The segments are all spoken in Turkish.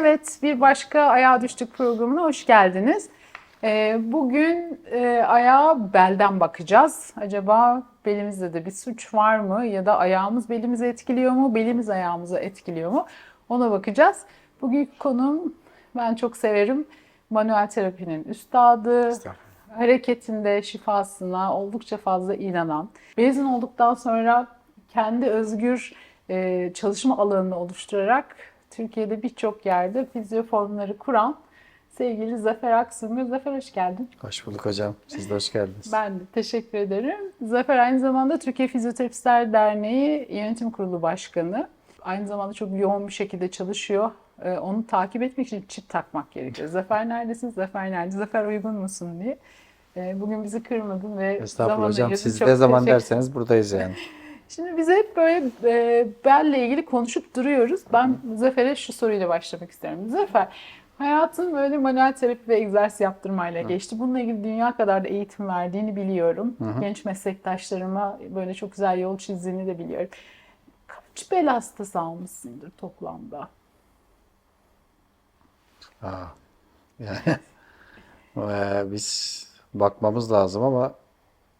Evet, bir başka Ayağa Düştük programına hoş geldiniz. Ee, bugün e, ayağa belden bakacağız. Acaba belimizde de bir suç var mı ya da ayağımız belimizi etkiliyor mu, belimiz ayağımızı etkiliyor mu? Ona bakacağız. Bugünkü konum ben çok severim. Manuel terapinin üstadı, hareketinde şifasına oldukça fazla inanan, mezun olduktan sonra kendi özgür e, çalışma alanını oluşturarak Türkiye'de birçok yerde fizyoformları kuran sevgili Zafer Aksungur. Zafer hoş geldin. Hoş bulduk hocam. Siz de hoş geldiniz. Ben de teşekkür ederim. Zafer aynı zamanda Türkiye Fizyoterapistler Derneği Yönetim Kurulu Başkanı. Aynı zamanda çok yoğun bir şekilde çalışıyor. Ee, Onu takip etmek için çip takmak gerekiyor. Zafer neredesin? Zafer nerede? Zafer uygun musun diye. Ee, Bugün bizi kırmadın ve Estağfurullah hocam. Siz ne zaman derseniz buradayız yani. Şimdi biz hep böyle e, belle ilgili konuşup duruyoruz. Ben Zafer'e şu soruyla başlamak istiyorum. Zafer, hayatın böyle manuel terapi ve egzersiz yaptırmayla geçti. Bununla ilgili dünya kadar da eğitim verdiğini biliyorum. Genç meslektaşlarıma böyle çok güzel yol çizdiğini de biliyorum. Kaç bel hastası almışsındır toplamda? Aa, yani, eee, biz bakmamız lazım ama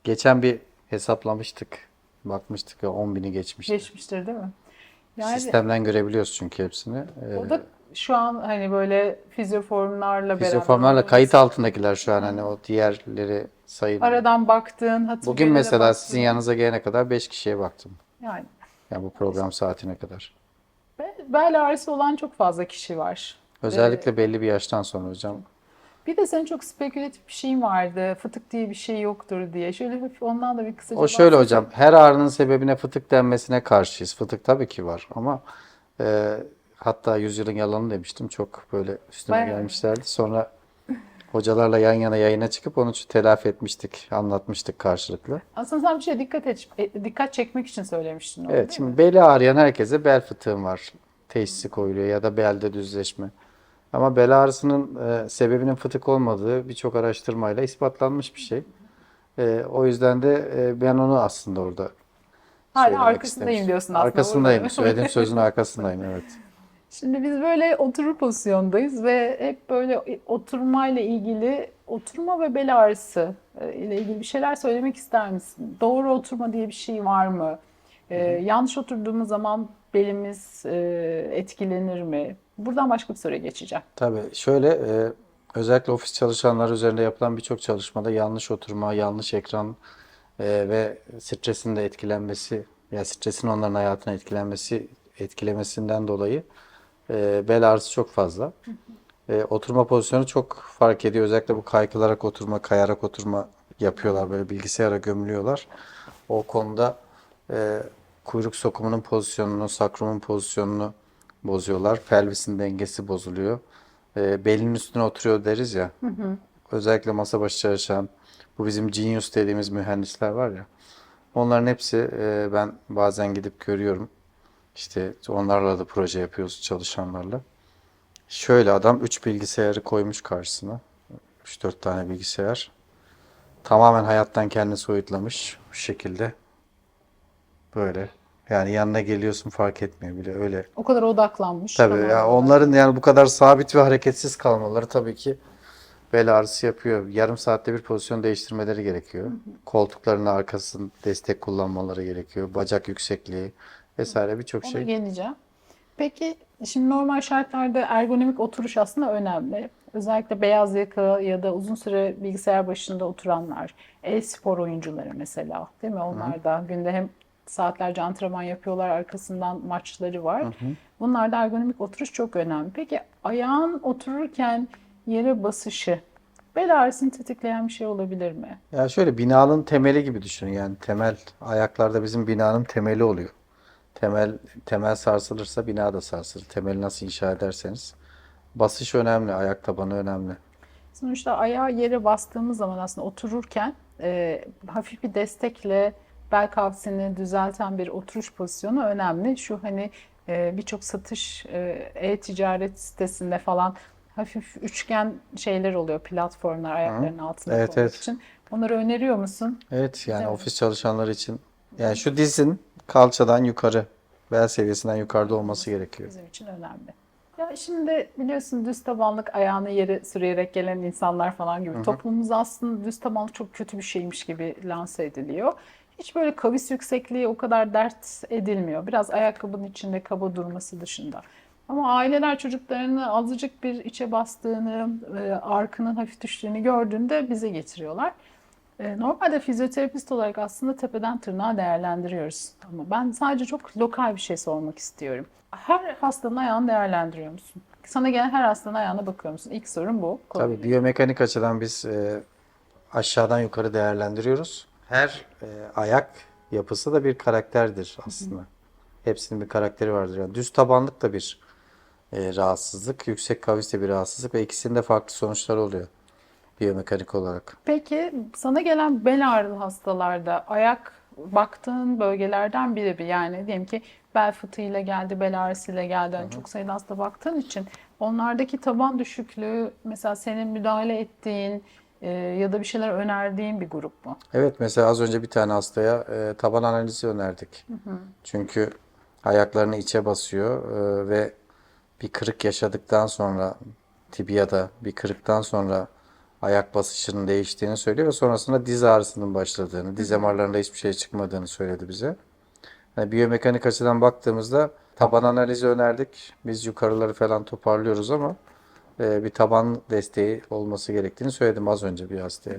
geçen bir hesaplamıştık. Bakmıştık ya 10 bini geçmişti. Geçmiştir değil mi? Yani Sistemden görebiliyoruz çünkü hepsini. Eee, o da şu an hani böyle fizyoformlarla beraber. Fizyoformlarla kayıt altındakiler şu an hani o diğerleri sayılmıyor. Aradan baktığın, hatırlayana Bugün mesela baktığın. sizin yanınıza gelene kadar 5 kişiye baktım. Yani Yani bu program saatine kadar. Be- Bel ağrısı olan çok fazla kişi var. Özellikle belli bir yaştan sonra hocam. Bir de senin çok spekülatif bir şeyin vardı. Fıtık diye bir şey yoktur diye. Şöyle hafif ondan da bir kısaca O şöyle bahset. hocam, her ağrının sebebine fıtık denmesine karşıyız. Fıtık tabii ki var ama e, hatta yüzyılın yalanı demiştim. Çok böyle üstüme Bayağı. gelmişlerdi. Sonra hocalarla yan yana yayına çıkıp onu telafi etmiştik, anlatmıştık karşılıklı. Aslında sen bir şeye dikkat et, e, dikkat çekmek için söylemiştin onu Evet, değil şimdi mi? beli ağrıyan herkese bel fıtığım var. Teşhisi koyuluyor ya da belde düzleşme. Ama bel ağrısının e, sebebinin fıtık olmadığı birçok araştırmayla ispatlanmış bir şey. E, o yüzden de e, ben onu aslında orada Hala arkasındayım istemiştim. diyorsun aslında. Arkasındayım. burada. Söylediğim sözün arkasındayım evet. Şimdi biz böyle oturur pozisyondayız ve hep böyle oturmayla ilgili oturma ve bel ağrısı e, ile ilgili bir şeyler söylemek ister misin? Doğru oturma diye bir şey var mı? Ee, yanlış oturduğumuz zaman belimiz e, etkilenir mi? Buradan başka bir soruya geçeceğim. Tabii şöyle e, özellikle ofis çalışanları üzerinde yapılan birçok çalışmada yanlış oturma, yanlış ekran e, ve stresin de etkilenmesi, ya stresin onların hayatına etkilenmesi, etkilemesinden dolayı e, bel ağrısı çok fazla. E, oturma pozisyonu çok fark ediyor. Özellikle bu kaykılarak oturma, kayarak oturma yapıyorlar. Böyle bilgisayara gömülüyorlar. O konuda e, kuyruk sokumunun pozisyonunu, sakrumun pozisyonunu bozuyorlar. Pelvisin dengesi bozuluyor. E, belin üstüne oturuyor deriz ya. Özellikle masa başı çalışan, bu bizim genius dediğimiz mühendisler var ya. Onların hepsi e, ben bazen gidip görüyorum. İşte onlarla da proje yapıyoruz çalışanlarla. Şöyle adam 3 bilgisayarı koymuş karşısına. 3-4 tane bilgisayar. Tamamen hayattan kendini soyutlamış bu şekilde. Böyle. Yani yanına geliyorsun fark etmiyor bile öyle. O kadar odaklanmış. Tabii Tamam. ya onların yani bu kadar sabit ve hareketsiz kalmaları tabii ki bel ağrısı yapıyor. Yarım saatte bir pozisyon değiştirmeleri gerekiyor. Koltukların arkasını destek kullanmaları gerekiyor. Bacak yüksekliği vesaire birçok Ona şey. geleceğim. Peki şimdi normal şartlarda ergonomik oturuş aslında önemli. Özellikle beyaz yaka ya da uzun süre bilgisayar başında oturanlar, e-spor oyuncuları mesela değil mi? Onlar da günde hem saatlerce antrenman yapıyorlar, arkasından maçları var. Bunlarda ergonomik oturuş çok önemli. Peki ayağın otururken yere basışı bel ağrısını tetikleyen bir şey olabilir mi? Ya şöyle binanın temeli gibi düşünün. Yani temel ayaklarda bizim binanın temeli oluyor. Temel temel sarsılırsa bina da sarsılır. Temeli nasıl inşa ederseniz. Basış önemli, ayak tabanı önemli. Sonuçta ayağı yere bastığımız zaman aslında otururken e, hafif bir destekle bel kavsini düzelten bir oturuş pozisyonu önemli. Şu hani e, birçok satış e, e-ticaret sitesinde falan hafif üçgen şeyler oluyor platformlar ayaklarının altında Evet, evet. için. Onları öneriyor musun? Evet yani Evet. ofis çalışanları için yani şu dizin kalçadan yukarı bel seviyesinden yukarıda olması gerekiyor. Bizim için önemli. Ya şimdi biliyorsun düz tabanlık ayağını yere sürüyerek gelen insanlar falan gibi toplumumuzda aslında düz tabanlık çok kötü bir şeymiş gibi lanse ediliyor. Hiç böyle kavis yüksekliği o kadar dert edilmiyor. Biraz ayakkabının içinde kaba durması dışında. Ama aileler çocuklarını azıcık bir içe bastığını, e, arkının hafif düştüğünü gördüğünde bize getiriyorlar. E, Normalde fizyoterapist olarak aslında tepeden tırnağa değerlendiriyoruz. Ama ben sadece çok lokal bir şey sormak istiyorum. Her hastanın ayağını değerlendiriyor musun? Sana gelen her hastanın ayağına bakıyor musun? İlk sorun bu. Tabii biyomekanik açıdan biz e, aşağıdan yukarı değerlendiriyoruz. Her e, ayak yapısı da bir karakterdir aslında. Hepsinin bir karakteri vardır. Yani düz tabanlık da bir e, rahatsızlık, yüksek kavis de bir rahatsızlık ve ikisinde farklı sonuçlar oluyor biyomekanik olarak. Peki sana gelen bel ağrılı hastalarda ayak baktığın bölgelerden biri bir yani diyelim ki bel fıtığıyla geldi, bel ağrısıyla geldi. Hani çok sayıda hasta baktığın için onlardaki taban düşüklüğü mesela senin müdahale ettiğin e, ya da bir şeyler önerdiğin bir grup mu? Evet mesela az önce bir tane hastaya e, taban analizi önerdik. Çünkü ayaklarını içe basıyor e, ve bir kırık yaşadıktan sonra tibiyada bir kırıktan sonra ayak basışının değiştiğini söylüyor ve sonrasında diz ağrısının başladığını, diz MR'larında hiçbir şey çıkmadığını söyledi bize. Yani biyomekanik açıdan baktığımızda taban analizi önerdik. Biz yukarıları falan toparlıyoruz ama e, bir taban desteği olması gerektiğini söyledim az önce bir hastaya.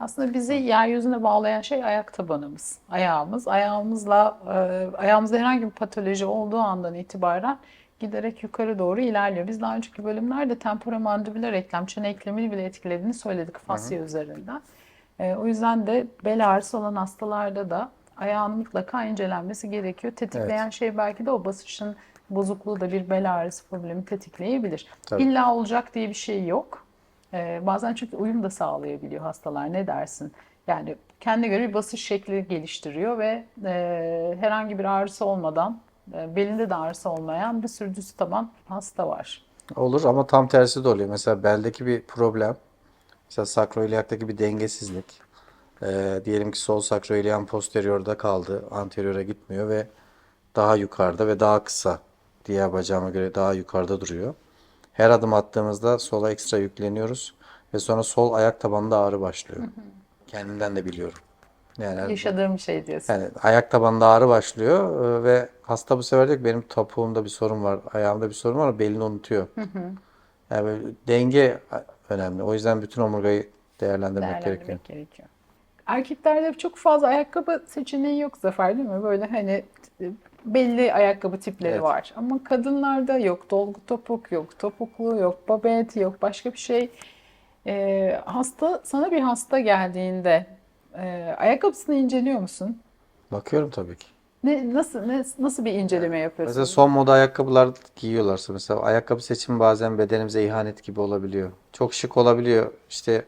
Aslında bizi yeryüzüne bağlayan şey ayak tabanımız, ayağımız. Ayağımızla, e, ayağımızda herhangi bir patoloji olduğu andan itibaren giderek yukarı doğru ilerliyor. Biz daha önceki bölümlerde temporomandibüler eklem, çene eklemini bile etkilediğini söyledik fasya üzerinden. E, o yüzden de bel ağrısı olan hastalarda da ayağın mutlaka incelenmesi gerekiyor. Tetikleyen şey belki de o basışın bozukluğu da bir bel ağrısı problemi tetikleyebilir. Tabii. İlla olacak diye bir şey yok. Ee, bazen çünkü uyum da sağlayabiliyor hastalar. Ne dersin? Yani kendine göre bir basış şekli geliştiriyor ve e, herhangi bir ağrısı olmadan, e, belinde de ağrısı olmayan bir sürü düz taban hasta var. Olur ama tam tersi de oluyor. Mesela beldeki bir problem, mesela sakroiliaktaki bir dengesizlik. Ee, diyelim ki sol sakroilian posteriorda kaldı, anteriora gitmiyor ve daha yukarıda ve daha kısa. Diğer bacağıma göre daha yukarıda duruyor. Her adım attığımızda sola ekstra yükleniyoruz ve sonra sol ayak tabanında ağrı başlıyor. Kendimden de biliyorum. Yani Yaşadığım şey diyorsun. yani ayak tabanında ağrı başlıyor e, ve hasta bu sefer diyor ki benim topuğumda bir sorun var, ayağımda bir sorun var ama belini unutuyor. Yani böyle denge önemli. O yüzden bütün omurgayı değerlendirmek gerekiyor. değerlendirmek gerekiyor. Erkeklerde çok fazla ayakkabı seçeneği yok Zafer değil mi? Böyle hani e, belli ayakkabı tipleri Evet. var. Ama kadınlarda yok. Dolgu topuk yok, topuklu yok, babet yok, başka bir şey. Ee, hasta sana bir hasta geldiğinde e, ayakkabısını inceliyor musun? Bakıyorum tabii ki. Ne nasıl ne, nasıl bir inceleme yapıyorsun? Mesela son moda ayakkabılar giyiyorlarsa mesela ayakkabı seçimi bazen bedenimize ihanet gibi olabiliyor. Çok şık olabiliyor. İşte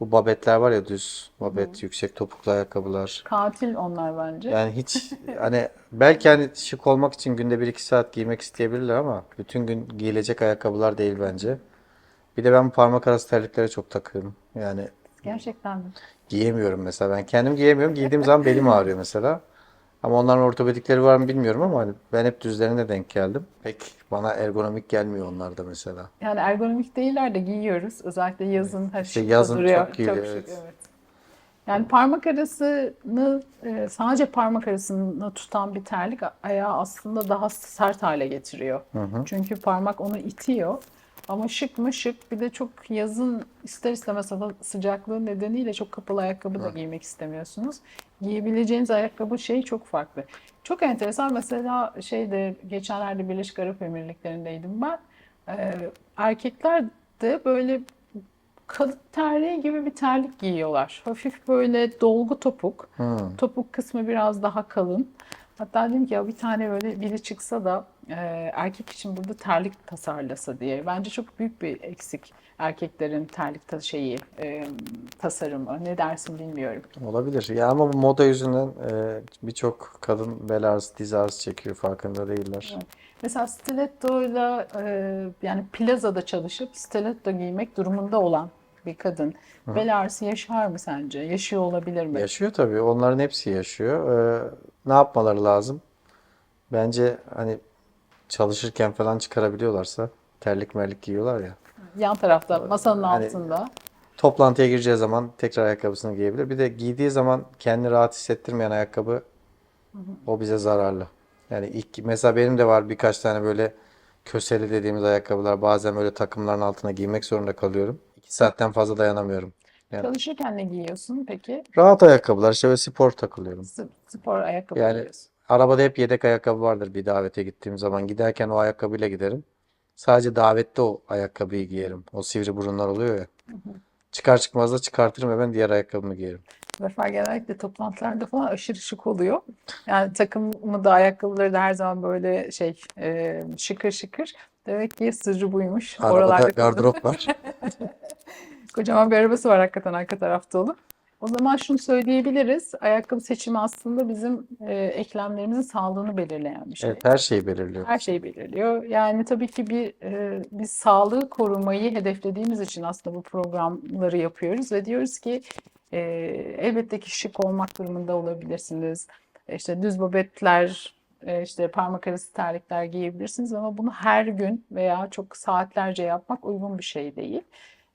bu babetler var ya düz babet, yüksek topuklu ayakkabılar. Katil onlar bence. Yani hiç hani belki hani şık olmak için günde 1-2 saat giymek isteyebilirler ama bütün gün giyilecek ayakkabılar değil bence. Bir de ben parmak arası terliklere çok takığım. Yani Gerçekten mi? giyemiyorum mesela. Ben kendim giyemiyorum. Giydiğim zaman belim ağrıyor mesela. Ama onların ortopedikleri var mı bilmiyorum ama hani ben hep düzlerine denk geldim. Pek bana ergonomik gelmiyor onlar da mesela. Yani ergonomik değiller de giyiyoruz. Özellikle yazın her İşte şık yazın duruyor. çok giyiliyor, şık, evet. evet. Yani parmak arasını e, sadece parmak arasını tutan bir terlik ayağı aslında daha sert hale getiriyor. Çünkü parmak onu itiyor. Ama şık mı şık bir de çok yazın ister istemez hava sıcaklığı nedeniyle çok kapalı ayakkabı da giymek istemiyorsunuz. Giyebileceğiniz ayakkabı şey çok farklı. Çok enteresan mesela şeyde geçenlerde Birleşik Arap Emirlikleri'ndeydim ben. Ee, erkekler de böyle kadın terliği gibi bir terlik giyiyorlar. Hafif böyle dolgu topuk. Topuk kısmı biraz daha kalın. Hatta dedim ki ya bir tane böyle biri çıksa da e, erkek için burada terlik tasarlasa diye. Bence çok büyük bir eksik erkeklerin terlik ta- şeyi e, tasarımı. Ne dersin bilmiyorum. Olabilir. Ya ama bu moda yüzünden e, birçok kadın bel ağrısı, diz ağrısı çekiyor farkında değiller. Mesela stilettoyla e, yani plazada çalışıp stiletto giymek durumunda olan bir kadın bel ağrısı yaşar mı sence? Yaşıyor olabilir mi? Yaşıyor tabii. Onların hepsi yaşıyor. Ee, ne yapmaları lazım? Bence hani çalışırken falan çıkarabiliyorlarsa terlik merlik giyiyorlar ya. Yan tarafta masanın Hani- altında. Toplantıya gireceği zaman tekrar ayakkabısını giyebilir. Bir de giydiği zaman kendini rahat hissettirmeyen ayakkabı o bize zararlı. Yani ilk mesela benim de var birkaç tane böyle köseli dediğimiz ayakkabılar. Bazen böyle takımların altına giymek zorunda kalıyorum. İki saatten fazla dayanamıyorum. Yani Çalışırken ne giyiyorsun peki? rahat ayakkabılar işte ve spor takılıyorum. S- Spor ayakkabı Yani giyiyorsun. Arabada hep yedek ayakkabı vardır bir davete gittiğim zaman. Giderken o ayakkabıyla giderim. Sadece davette o ayakkabıyı giyerim. O sivri burunlar oluyor ya. Çıkar çıkmaz da çıkartırım hemen diğer ayakkabımı giyerim. Zafer genellikle toplantılarda falan aşırı şık oluyor. Yani takımı da ayakkabıları da her zaman böyle şey e, şıkır şıkır. Demek ki sırrı buymuş. Arabada Oralarda gardırop var. Kocaman bir arabası var hakikaten arka tarafta onun. O zaman şunu söyleyebiliriz. Ayakkabı seçimi aslında bizim e, eklemlerimizin sağlığını belirleyen bir şey. Evet her şeyi belirliyor. Her şeyi belirliyor. Yani tabii ki bir e, biz sağlığı korumayı hedeflediğimiz için aslında bu programları yapıyoruz ve diyoruz ki e, elbette ki şık olmak durumunda olabilirsiniz. İşte düz babetler, e, işte parmak arası terlikler giyebilirsiniz ama bunu her gün veya çok saatlerce yapmak uygun bir şey değil.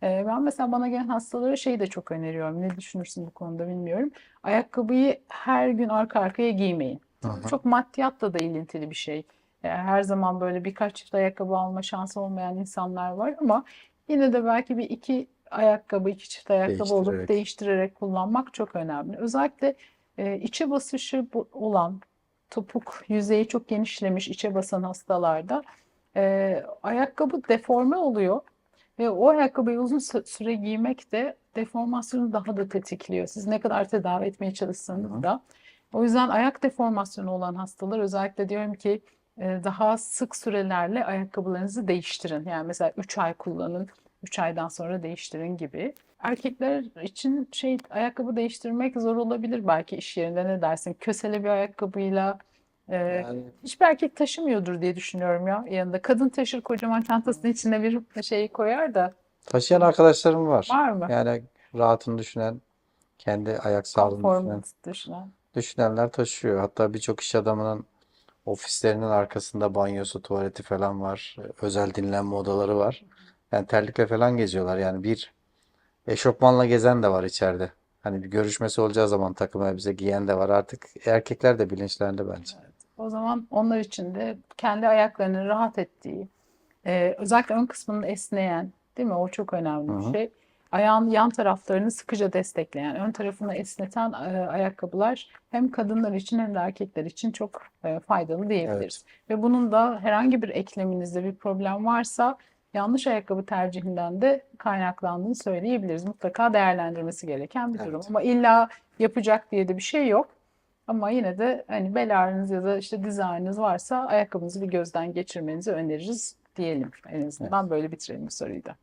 E, ben mesela bana gelen hastalara şeyi de çok öneriyorum. Ne düşünürsün bu konuda bilmiyorum. Ayakkabıyı her gün arka arkaya giymeyin. Çok maddiyatla da ilintili bir şey. E, Her zaman böyle birkaç çift ayakkabı alma şansı olmayan insanlar var ama yine de belki bir iki ayakkabı, iki çift ayakkabı olup Değiştirerek. değiştirerek kullanmak çok önemli. Özellikle e, içe basışı olan, topuk yüzeyi çok genişlemiş içe basan hastalarda e, ayakkabı deforme oluyor ve o ayakkabıyı uzun sü- süre giymek de deformasyonu daha da tetikliyor. Siz ne kadar tedavi etmeye çalışsanız da. O yüzden ayak deformasyonu olan hastalar özellikle diyorum ki e, daha sık sürelerle ayakkabılarınızı değiştirin. Yani mesela 3 ay kullanın, 3 aydan sonra değiştirin gibi. Erkekler için şey ayakkabı değiştirmek zor olabilir belki iş yerinde ne dersin? Kösele bir ayakkabıyla e, Yani hiçbir erkek taşımıyordur diye düşünüyorum ya yanında. Kadın taşır kocaman çantasının içine bir şey koyar da taşıyan arkadaşlarım var. var mı? Yani rahatını düşünen, kendi ayak sağlığını düşünen, düşünen. düşünenler taşıyor. Hatta birçok iş adamının ofislerinin arkasında banyosu, tuvaleti falan var. Özel dinlenme odaları var. Yani terlikle falan geziyorlar. Yani bir eşofmanla gezen de var içeride. Hani bir görüşmesi olacağı zaman takım elbise giyen de var. Artık erkekler de bilinçlendi bence. O zaman onlar için de kendi ayaklarının rahat ettiği, e, özellikle ön kısmının esneyen, değil mi? O çok önemli Hı bir hı. şey. Ayağın yan taraflarını sıkıca destekleyen, ön tarafını esneten e, ayakkabılar hem kadınlar için hem de erkekler için çok e, faydalı diyebiliriz. Ve bunun da herhangi bir ekleminizde bir problem varsa yanlış ayakkabı tercihinden de kaynaklandığını söyleyebiliriz. Mutlaka değerlendirmesi gereken bir durum. Evet. Ama illa yapacak diye de bir şey yok. Ama yine de hani bel ağrınız ya da işte diz ağrınız varsa ayakkabınızı bir gözden geçirmenizi öneririz diyelim. En azından böyle bitirelim bu soruyu da.